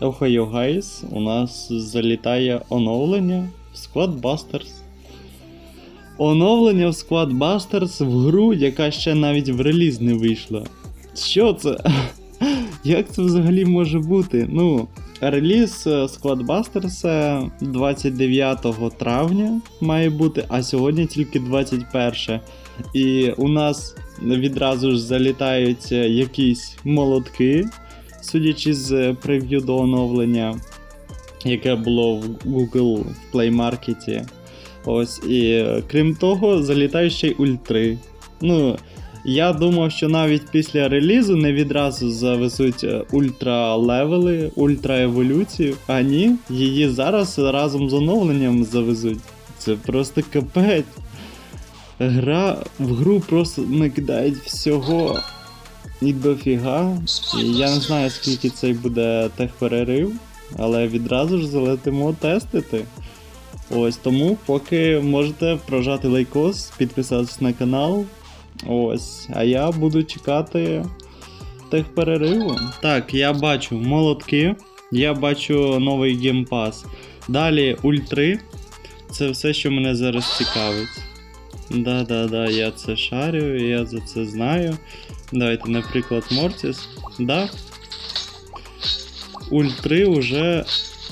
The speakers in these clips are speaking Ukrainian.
Охайо гайс, у нас залітає оновлення в Squad Busters. Оновлення в Squad Busters в гру, яка ще навіть в реліз не вийшла. Що це? Як це взагалі може бути? Ну, реліз е, Squad Busters е, 29 травня має бути, а сьогодні тільки 21. І у нас відразу ж залітають е, якісь молотки, судячи з прев'ю до оновлення, яке було в Google в Play Market. Ось, і е, крім того, залітають ще й ультри. Ну, я думав, що навіть після релізу не відразу завезуть е, ультра левели, ультра еволюцію, а ні, її зараз разом з оновленням завезуть. Це просто капець. Гра в гру просто накидають всього і дофіга. Я не знаю, скільки цей буде техперерив, але відразу ж залетимо тестити. Ось тому, поки можете прожати лайкос, підписатись на канал. Ось, а я буду чекати техперериву. Так, я бачу молотки, я бачу новий геймпас. Далі ультри. Це все, що мене зараз цікавить. Да-да-да, я це шарю, я за це знаю. Давайте, наприклад, Мортіс. Да. Ультри уже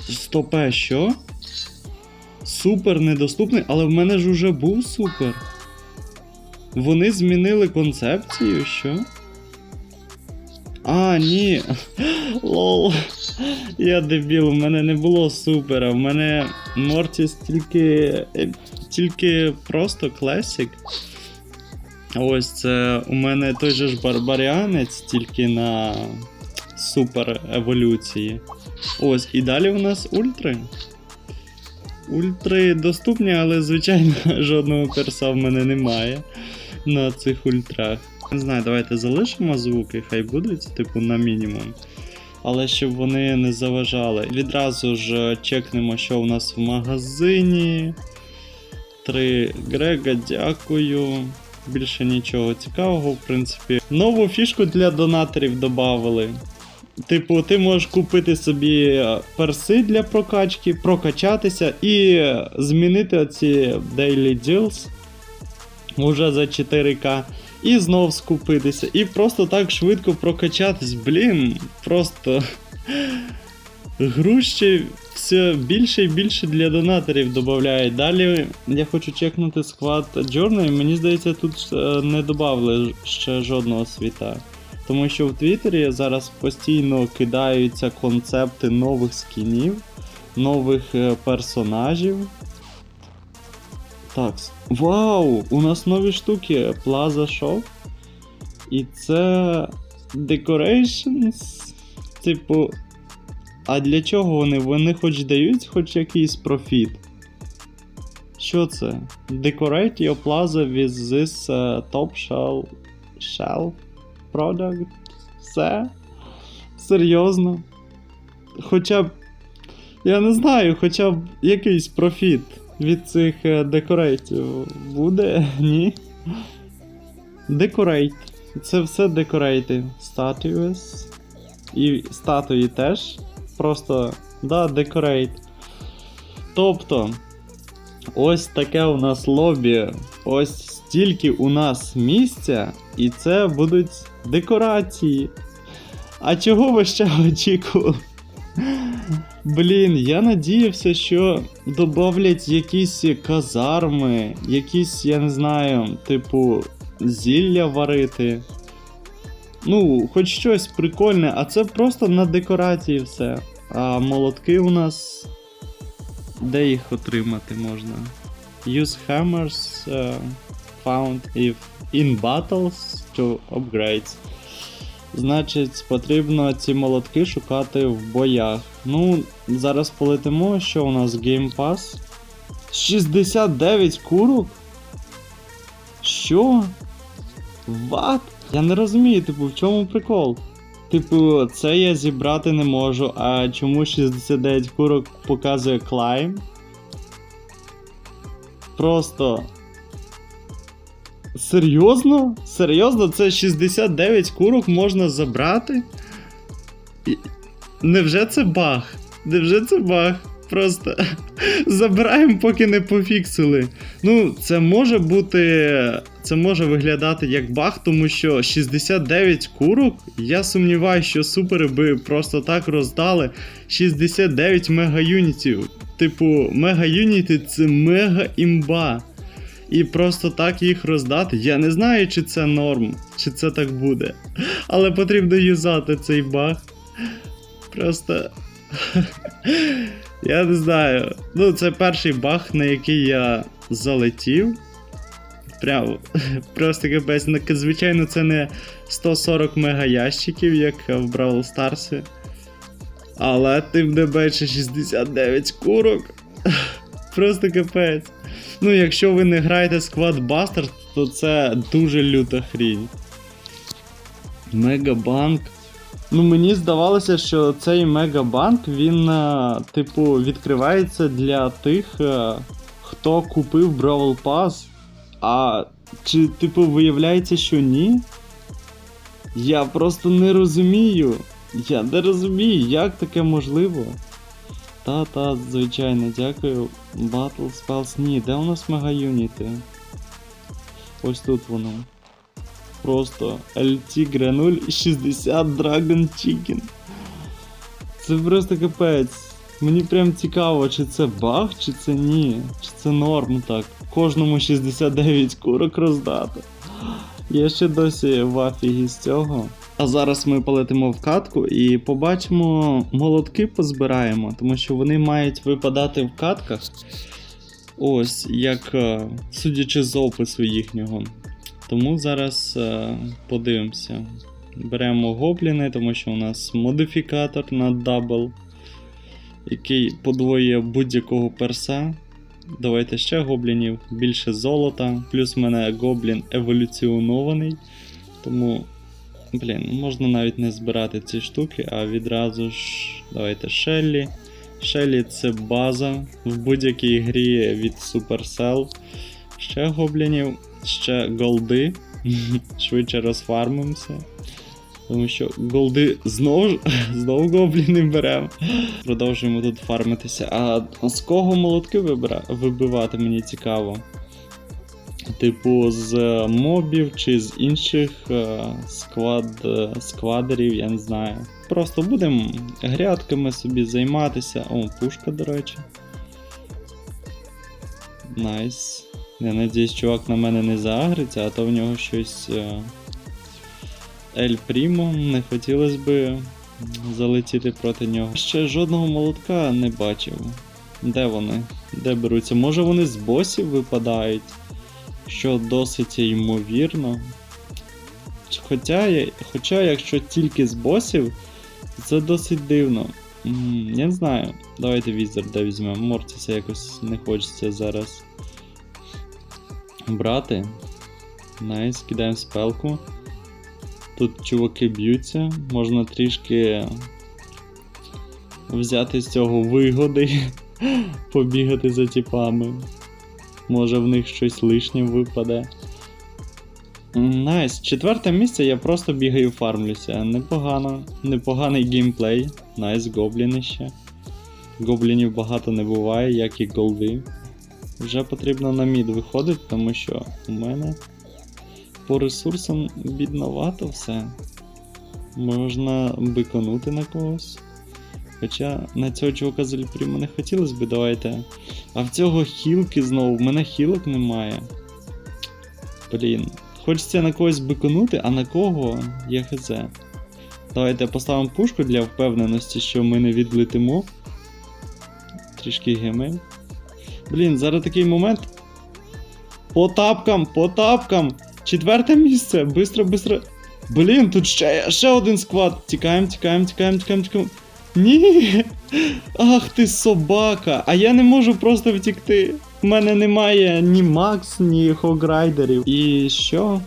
стопе, що? Супер недоступний, але в мене ж уже був супер. Вони змінили концепцію, що? А, ні. Лол. Я дебіл, в мене не було супера. В мене Мортіс тільки. е, тільки просто класик. Ось це у мене той же ж барбаріанець, тільки на супер еволюції. Ось, і далі у нас ультри. Ультри доступні, але, звичайно, жодного перса в мене немає на цих ультрах. Не знаю, давайте залишимо звуки, хай будуть, типу, на мінімум. Але щоб вони не заважали. Відразу ж чекнемо, що у нас в магазині. Три Грега, дякую. Більше нічого цікавого, в принципі. Нову фішку для донаторів додали. Типу, ти можеш купити собі е, перси для прокачки, прокачатися і е, змінити оці Daily Deals уже за 4К. І знов скупитися. І просто так швидко прокачатись. Блін, просто гру все більше і більше для донаторів додають. Далі я хочу чекнути склад Journey, мені здається, тут е, не додали ще жодного світа. Тому що в Твіттері зараз постійно кидаються концепти нових скінів, нових е, персонажів. Так, вау! У нас нові штуки Plaza Shop. І це Decorations. Типу. А для чого вони? Вони хоч дають хоч якийсь профіт. Що це? Decorate your plaza with this uh, top shell, shell product. Все? Серйозно? Хоча б. Я не знаю, хоча б якийсь профіт від цих е, декорейтів буде? Ні. Декорейт. Це все декорейти. Statues. І статуї теж. Просто. Да, декорейт. Тобто. Ось таке у нас лобі. Ось стільки у нас місця, і це будуть декорації. А чого ви ще очікували? Блін, я надіявся, що додавлять якісь казарми, якісь, я не знаю, типу, зілля варити. Ну, хоч щось прикольне, а це просто на декорації все. А молотки у нас. Де їх отримати можна? Use hammers uh, found if in battles to upgrades. Значить, потрібно ці молотки шукати в боях. Ну, зараз полетимо, що у нас Pass. 69 курок? Що? Ват? Я не розумію, типу, в чому прикол? Типу, це я зібрати не можу, а чому 69 курок показує клайм? Просто. Серйозно? Серйозно? Це 69 курок можна забрати? І... Невже це баг? Невже це баг? Просто забираємо, поки не пофіксили. Ну, це може бути. Це може виглядати як баг, тому що 69 курок. Я сумніваюся, що супери би просто так роздали 69 мега-юнітів. Типу, мега-юніти це мега-імба. І просто так їх роздати. Я не знаю, чи це норм, чи це так буде. Але потрібно юзати цей баг. Просто. Я не знаю. Ну, це перший баг, на який я залетів. Прям просто капець. Ну, Звичайно, це не 140 мегаящиків, як в Бравл Старсі. Але тим не менше 69 курок. Просто капець. Ну, якщо ви не граєте Squad Buster, то це дуже люта хрінь. Мегабанк. Ну, мені здавалося, що цей мегабанк, він, е, типу, відкривається для тих, е, хто купив Brawl Pass. А чи, типу, виявляється, що ні? Я просто не розумію. Я не розумію, як таке можливо. Та-та, звичайно, дякую. Battle Spells. Ні, де у нас мегаюніти? Ось тут воно. Просто LT Granul і 60 Dragon Chicken. Це просто капець. Мені прям цікаво, чи це баг, чи це ні. Чи це норм так. Кожному 69 курок роздати. Я ще досі в афігі з цього. А зараз ми полетимо в катку і побачимо молотки позбираємо, тому що вони мають випадати в катках. Ось, як е, судячи з опису їхнього. Тому зараз е, подивимося. Беремо гобліни, тому що у нас модифікатор на дабл, який подвоює будь-якого перса. Давайте ще гоблінів, більше золота. Плюс в мене гоблін еволюціонований. Тому, блін, можна навіть не збирати ці штуки, а відразу ж давайте Шеллі. Шеллі це база в будь-якій грі від Supercell. Ще гоблінів, ще голди. Швидше розфармимося. Тому що голди знову знову гобліни беремо. Продовжуємо тут фармитися. А з кого молотки вибира... вибивати, мені цікаво. Типу, з мобів чи з інших е, сквад... е, сквадерів, я не знаю. Просто будемо грядками собі займатися. О, пушка, до речі. Найс. Я надіюсь, чувак на мене не заагриться, а то в нього щось. е, Ель Прімо, не хотілося би залетіти проти нього. Ще жодного молотка не бачив. Де вони? Де беруться? Може вони з босів випадають? Що досить ймовірно. Хоча, хоча якщо тільки з босів, це досить дивно. Я не знаю. Давайте Візарда візьмемо. Мортіса якось не хочеться зараз брати. Найс, кидаємо спелку. Тут чуваки б'ються, можна трішки взяти з цього вигоди, побігати за тіпами. Може в них щось лишнє випаде. Найс, четверте місце я просто бігаю фармлюся. Непогано, непоганий геймплей. Найс, гобліни ще. Гоблінів багато не буває, як і голди. Вже потрібно на мід виходити, тому що у мене по ресурсам бідновато все. Можна биконути на когось. Хоча на цього чувака з Альпріму не хотілося б, давайте. А в цього хілки знову, в мене хілок немає. Блін. Хочеться на когось биконути, а на кого я хз. Давайте поставимо пушку для впевненості, що ми не відлетимо. Трішки гемель. Блін, зараз такий момент. По тапкам, по тапкам. Четверте місце. Бистро, бистро. Блін, тут ще, ще один склад. Тікаємо, тікаємо, тікаємо, тікаємо, тікаємо. Ні. Ах ти собака. А я не можу просто втікти. У мене немає ні Макс, ні Хограйдерів. І що?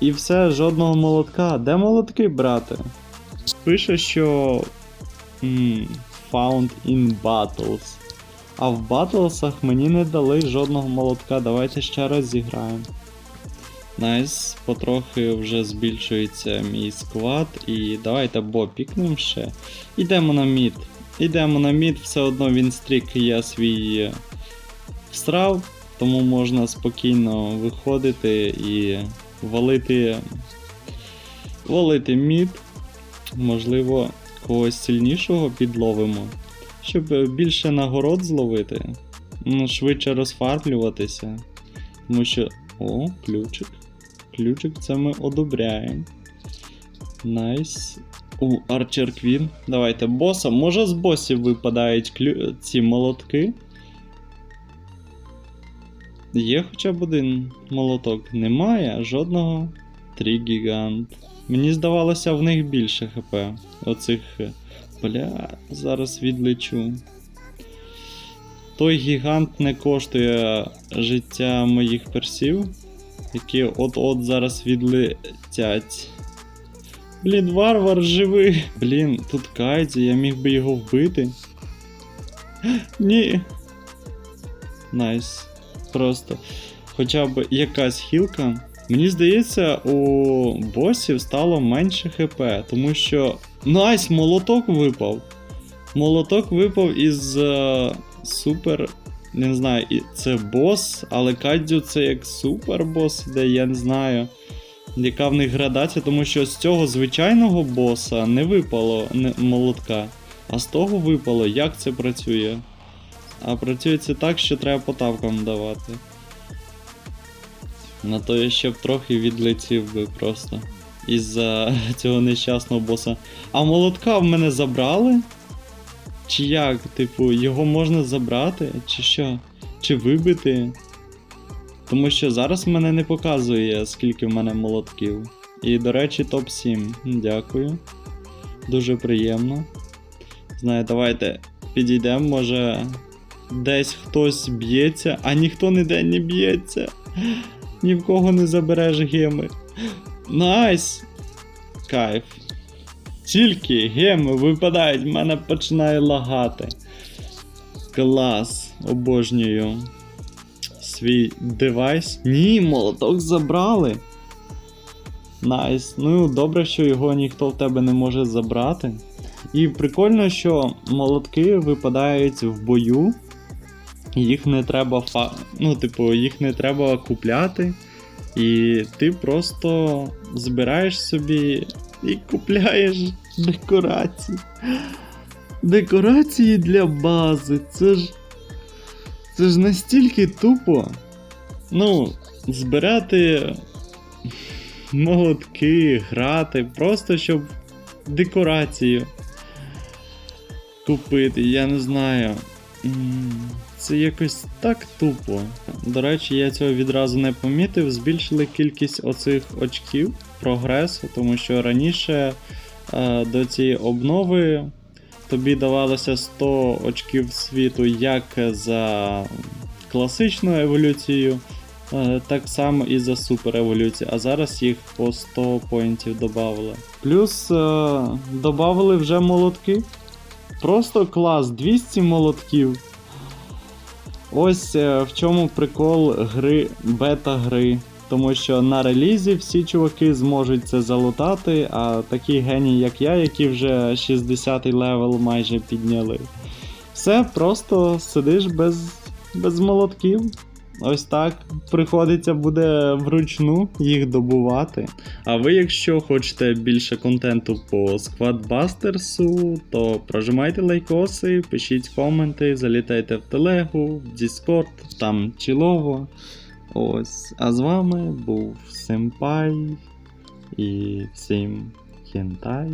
І все, жодного молотка. Де молотки, брате? Пише, що. м, Found in battles. А в батлсах мені не дали жодного молотка. Давайте ще раз зіграємо. Найс, потрохи вже збільшується мій склад. І давайте бо пікнемо ще. Ідемо на мід. Ідемо на мід, все одно він стрік я свій всрав, тому можна спокійно виходити і валити. Валити мід. Можливо, когось сильнішого підловимо. Щоб більше нагород зловити. Ну, швидше розфармлюватися. Тому що. О, ключик. Ключик це ми одобряємо. Найс. У, Арчер Квін. Давайте боса. Може з босів випадають клю... ці молотки. Є хоча б один молоток. Немає жодного. Три гігант. Мені здавалося, в них більше хп. Оцих. е, Бля, зараз відлечу. Той гігант не коштує життя моїх персів, які от-от зараз відлетять. Блін, варвар живий. Блін, тут кайдзі, я міг би його вбити. Ні. Найс. Просто. Хоча б якась хілка. Мені здається, у босів стало менше хп, тому що. Найс, молоток випав. Молоток випав із е, супер. Не знаю, це бос, але Кадзю це як супер бос іде, я не знаю. Яка в них градація, тому що з цього звичайного боса не випало не, молотка, а з того випало, як це працює. А працює це так, що треба по тавкам давати. На то я ще б трохи відлетів би просто. Із-за цього нещасного боса. А молотка в мене забрали? Чи як? Типу, його можна забрати? Чи що? Чи вибити? Тому що зараз мене не показує, скільки в мене молотків. І, до речі, топ 7. Дякую. Дуже приємно. Знаю, давайте підійдемо, може. Десь хтось б'ється, а ніхто ніде не б'ється. Ні в кого не забереш геми. Найс! Кайф. Тільки геми випадають, в мене починає лагати. Клас, обожнюю. Свій девайс. Ні, молоток забрали. Найс. Ну, добре, що його ніхто в тебе не може забрати. І прикольно, що молотки випадають в бою. Їх не треба фа... Ну, типу, їх не треба купляти. І ти просто збираєш собі і купляєш декорації. Декорації для бази. Це ж. Це ж настільки тупо. Ну, збирати молотки, грати, просто щоб декорацію купити, я не знаю. Це якось так тупо. До речі, я цього відразу не помітив. Збільшили кількість оцих очків прогресу, тому що раніше е, до цієї обнови тобі давалося 100 очків світу як за класичну еволюцію, е, так само і за супер еволюцію, а зараз їх по 100 поінтів додали. Плюс е, додали вже молотки. Просто клас, 200 молотків. Ось в чому прикол гри бета-гри. Тому що на релізі всі чуваки зможуть це залутати, а такі генії, як я, які вже 60 й левел майже підняли. Все, просто сидиш без, без молотків. Ось так приходиться буде вручну їх добувати. А ви, якщо хочете більше контенту по Squadbusters'у, то прожимайте лайкоси, пишіть коменти, залітайте в телегу, в Discord, там чілово. Ось. А з вами був Сенпай і всім хентай.